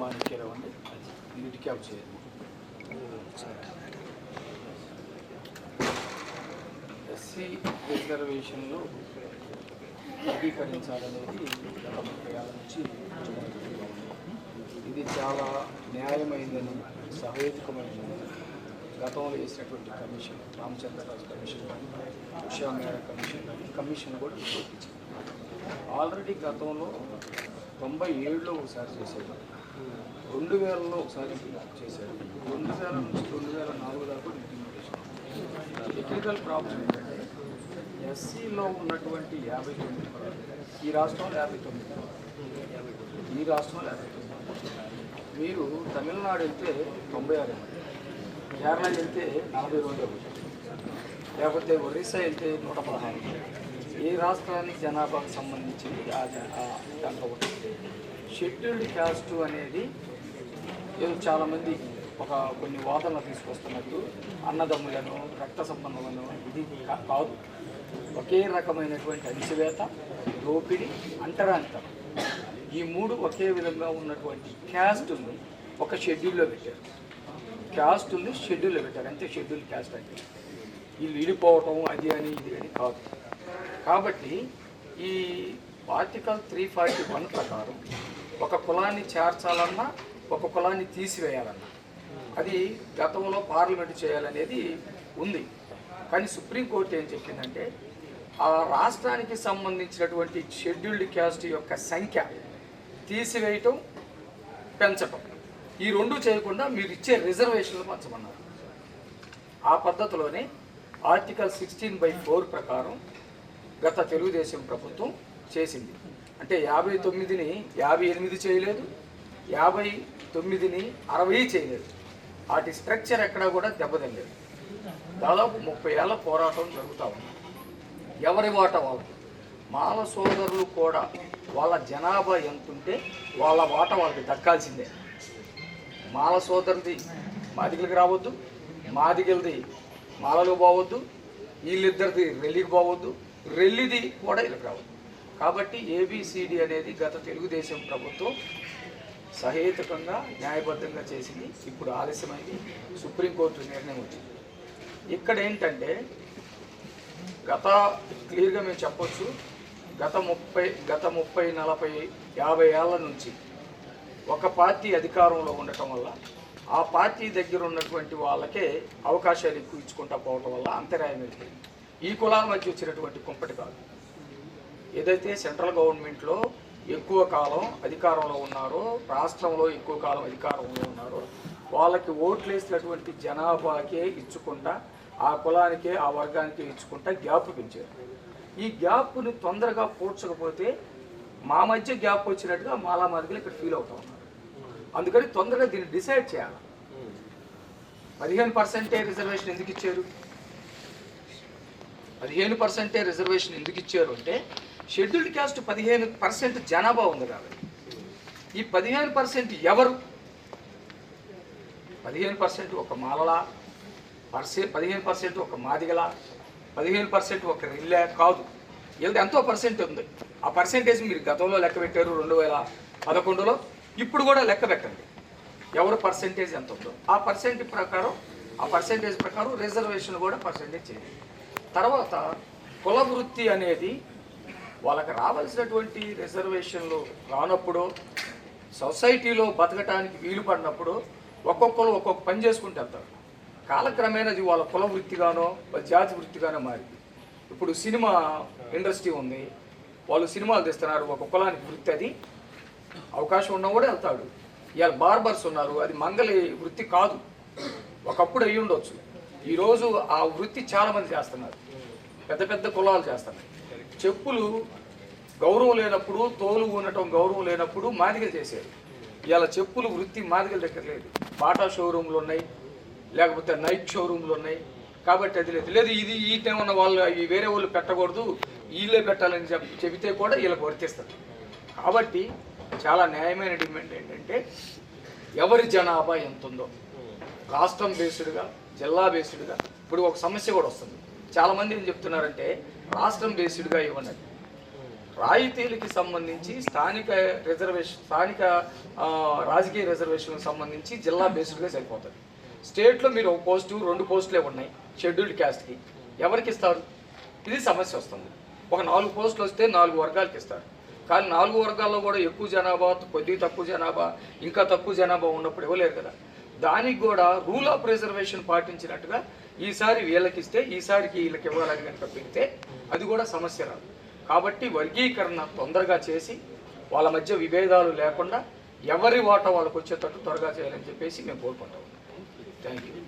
మాణిక్యరావు అండి ఇది క్యాబ్ చేయండి ఎస్సీ రిజర్వేషన్లు అంగీకరించాలనేది గత ముప్పై ఏళ్ళ నుంచి ఇది చాలా న్యాయమైందని సహేతుకమైనదని గతంలో వేసినటువంటి కమిషన్ రామచంద్రరాజు కమిషన్ కానీ ఉషా మేడ కమిషన్ కానీ కమిషన్ కూడా ఆల్రెడీ గతంలో తొంభై ఏడులో ఒకసారి చేశారు. రెండు వేలలో ఒకసారి చేశారు. రెండు వేల నుంచి రెండు వేల నాలుగు దాకా టెక్నికల్ ప్రాబ్లం ఏంటంటే ఎస్సీలో ఉన్నటువంటి యాభై తొమ్మిది ఈ రాష్ట్రంలో యాభై తొమ్మిది ఈ రాష్ట్రంలో యాభై తొమ్మిది మీరు తమిళనాడు వెళ్తే తొంభై ఆరు కేరళ వెళ్తే నలభై రెండు ఒకటి లేకపోతే ఒరిస్సా వెళ్తే నూట పదహారు ఏ రాష్ట్రానికి జనాభాకు సంబంధించింది ఆ దాంట్లో ఒకటి. షెడ్యూల్డ్ క్యాస్ట్ అనేది ఏదో చాలామంది ఒక కొన్ని వాదనలు తీసుకొస్తున్నట్టు అన్నదమ్ములను రక్త సంబంధములను ఇది కాదు. ఒకే రకమైనటువంటి అణిచివేత దోపిడి అంటరాంతరం ఈ మూడు ఒకే విధంగా ఉన్నటువంటి క్యాస్టుల్ని ఒక షెడ్యూల్లో పెట్టారు. క్యాస్టుల్ని షెడ్యూల్లో పెట్టారు. అంతే షెడ్యూల్ క్యాస్ట్ అంటే. వీళ్ళు విడిపోవటం అది అని ఇది అని కాదు. కాబట్టి ఈ ఆర్టికల్ త్రీ ఫార్టీ వన్ ప్రకారం ఒక కులాన్ని చేర్చాలన్నా ఒక కులాన్ని తీసివేయాలన్నా. అది గతంలో పార్లమెంట్ చేయాలనేది ఉంది. కానీ సుప్రీంకోర్టు ఏం చెప్పిందంటే ఆ రాష్ట్రానికి సంబంధించినటువంటి షెడ్యూల్డ్ క్యాస్ట్ యొక్క సంఖ్య తీసివేయటం పెంచటం. ఈ రెండు చేయకుండా మీరు ఇచ్చే రిజర్వేషన్లు పంచమన్నారు. ఆ పద్ధతిలోనే ఆర్టికల్ సిక్స్టీన్ బై ఫోర్ ప్రకారం గత తెలుగుదేశం ప్రభుత్వం చేసింది. అంటే యాభై తొమ్మిదిని యాభై ఎనిమిది చేయలేదు. యాభై తొమ్మిదిని అరవై చేయలేదు. వాటి స్ట్రక్చర్ ఎక్కడా కూడా దెబ్బతినలేదు. దాదాపు ముప్పై ఏళ్ళ పోరాటం జరుగుతూ ఉంది. ఎవరి వాట వాళ్ళు మాల సోదరులు కూడా వాళ్ళ జనాభా ఎంతుంటే వాళ్ళ వాట వాళ్ళకి దక్కాల్సిందే. మాల సోదరుది మాదిగలకి రావద్దు మాదిగలది మాలలో పోవద్దు వీళ్ళిద్దరిది రెల్లికి పోవద్దు రెల్లిది కూడా వీళ్ళకి రావద్దు. కాబట్టి ఏబిసిడి అనేది గత తెలుగుదేశం ప్రభుత్వం సహేతుకంగా న్యాయబద్ధంగా చేసింది. ఇప్పుడు ఆలస్యమైంది. సుప్రీంకోర్టు నిర్ణయం వచ్చింది. ఇక్కడ ఏంటంటే గత క్లియర్గా మేము చెప్పొచ్చు గత ముప్పై గత ముప్పై నలభై యాభై ఏళ్ళ నుంచి ఒక పార్టీ అధికారంలో ఉండటం వల్ల ఆ పార్టీ దగ్గర ఉన్నటువంటి వాళ్ళకే అవకాశాలు ఎక్కువ ఇచ్చుకుంటా పోవటం వల్ల అంతరాయం ఏర్పడింది. ఈ కులాల మధ్య వచ్చినటువంటి కుంపటి కాదు. ఏదైతే సెంట్రల్ గవర్నమెంట్లో ఎక్కువ కాలం అధికారంలో ఉన్నారో రాష్ట్రంలో ఎక్కువ కాలం అధికారంలో ఉన్నారో వాళ్ళకి ఓట్లు వేసినటువంటి జనాభాకే ఇచ్చుకుంటా ఆ కులానికే ఆ వర్గానికే ఇచ్చుకుంటా గ్యాప్ పెంచారు. ఈ గ్యాప్ని తొందరగా పూడ్చకపోతే మా మధ్య గ్యాప్ వచ్చినట్టుగా మాలా మాదిగలు ఇక్కడ ఫీల్ అవుతా ఉన్నారు. అందుకని తొందరగా దీన్ని డిసైడ్ చేయాలి. పదిహేను పర్సెంటే రిజర్వేషన్ ఎందుకు ఇచ్చారు? పదిహేను పర్సెంటే రిజర్వేషన్ ఎందుకు ఇచ్చారు అంటే షెడ్యూల్డ్ క్యాస్ట్ పదిహేను పర్సెంట్ జనాభా ఉంది కాబట్టి ఈ పదిహేను పర్సెంట్ ఎవరు? పదిహేను పర్సెంట్ ఒక మాలలా పర్సెంట్ పదిహేను పర్సెంట్ ఒక మాదిగల పదిహేను పర్సెంట్ ఒక రిల్లే కాదు. వీళ్ళది ఎంతో పర్సెంట్ ఉంది. ఆ పర్సెంటేజ్ మీరు గతంలో లెక్క పెట్టారు రెండు వేల పదకొండులో. ఇప్పుడు కూడా లెక్క పెట్టండి. ఎవరు పర్సెంటేజ్ ఎంత ఉందో. ఆ పర్సెంట్ ప్రకారం ఆ పర్సెంటేజ్ ప్రకారం రిజర్వేషన్ కూడా పర్సెంటేజ్ చేయండి. తర్వాత కుల వృత్తి అనేది వాళ్ళకి రావాల్సినటువంటి రిజర్వేషన్లు రానప్పుడు సొసైటీలో బతకటానికి వీలు పడినప్పుడు ఒక్కొక్కరు ఒక్కొక్క పని చేసుకుంటూ వెళ్తారు. కాలక్రమేణా అది వాళ్ళ కుల వృత్తిగానో వాళ్ళ జాతి వృత్తిగానో మారింది. ఇప్పుడు సినిమా ఇండస్ట్రీ ఉంది. వాళ్ళు సినిమాలు తీస్తున్నారు. ఒక కులానికి వృత్తి అది. అవకాశం ఉన్నా కూడా వెళ్తాడు. ఇవాళ బార్బర్స్ ఉన్నారు. అది మంగళి వృత్తి కాదు. ఒకప్పుడు అయ్యి ఉండొచ్చు. ఈరోజు ఆ వృత్తి చాలామంది చేస్తున్నారు. పెద్ద పెద్ద కులాలు చేస్తున్నారు. చెప్పులు గౌరవం లేనప్పుడు తోలు ఉండటం గౌరవం లేనప్పుడు మాదిగలు చేశారు ఇవాళ చెప్పులు వృత్తి మాదిగల దగ్గర లేదు. బాటా షోరూమ్లు ఉన్నాయి లేకపోతే నైట్ షోరూమ్లు ఉన్నాయి. కాబట్టి అది లేదు. లేదు ఇది ఈ టైం ఉన్న వాళ్ళు అవి వేరే వాళ్ళు పెట్టకూడదు. వీళ్ళే పెట్టాలని చెప్ చెబితే కూడా వీళ్ళకి వర్తిస్తుంది. కాబట్టి చాలా న్యాయమైన డిమాండ్ ఏంటంటే ఎవరి జనాభా ఎంత ఉందో రాష్ట్రం బేస్డ్గా జిల్లా బేస్డ్గా ఇప్పుడు ఒక సమస్య కూడా వస్తుంది. చాలామంది ఏం చెప్తున్నారంటే రాష్ట్రం బేస్డ్గా ఇవ్వండి రాయితీలకి సంబంధించి స్థానిక రిజర్వేషన్ స్థానిక రాజకీయ రిజర్వేషన్కి సంబంధించి జిల్లా బేస్డ్గా సరిపోతుంది. స్టేట్లో మీరు ఒక పోస్టు రెండు పోస్టులే ఉన్నాయి షెడ్యూల్డ్ క్యాస్ట్కి. ఎవరికి ఇస్తారు? ఇది సమస్య వస్తుంది. ఒక నాలుగు పోస్టులు వస్తే నాలుగు వర్గాలకి ఇస్తారు. కానీ నాలుగు వర్గాల్లో కూడా ఎక్కువ జనాభా కొద్దిగా తక్కువ జనాభా ఇంకా తక్కువ జనాభా ఉన్నప్పుడు ఇవ్వలేరు కదా. దానికి కూడా రూల్ ఆఫ్ రిజర్వేషన్ పాటించినట్టుగా ఈసారి వీళ్ళకిస్తే ఈసారికి వీళ్ళకి ఇవ్వాలని కనుక పెడితే అది కూడా సమస్య రాదు. కాబట్టి వర్గీకరణ తొందరగా చేసి వాళ్ళ మధ్య విభేదాలు లేకుండా ఎవరి వాటా వాళ్ళకు వచ్చేటట్టు త్వరగా చేయాలని చెప్పేసి మేము కోరుకుంటాం థ్యాంక్ యూ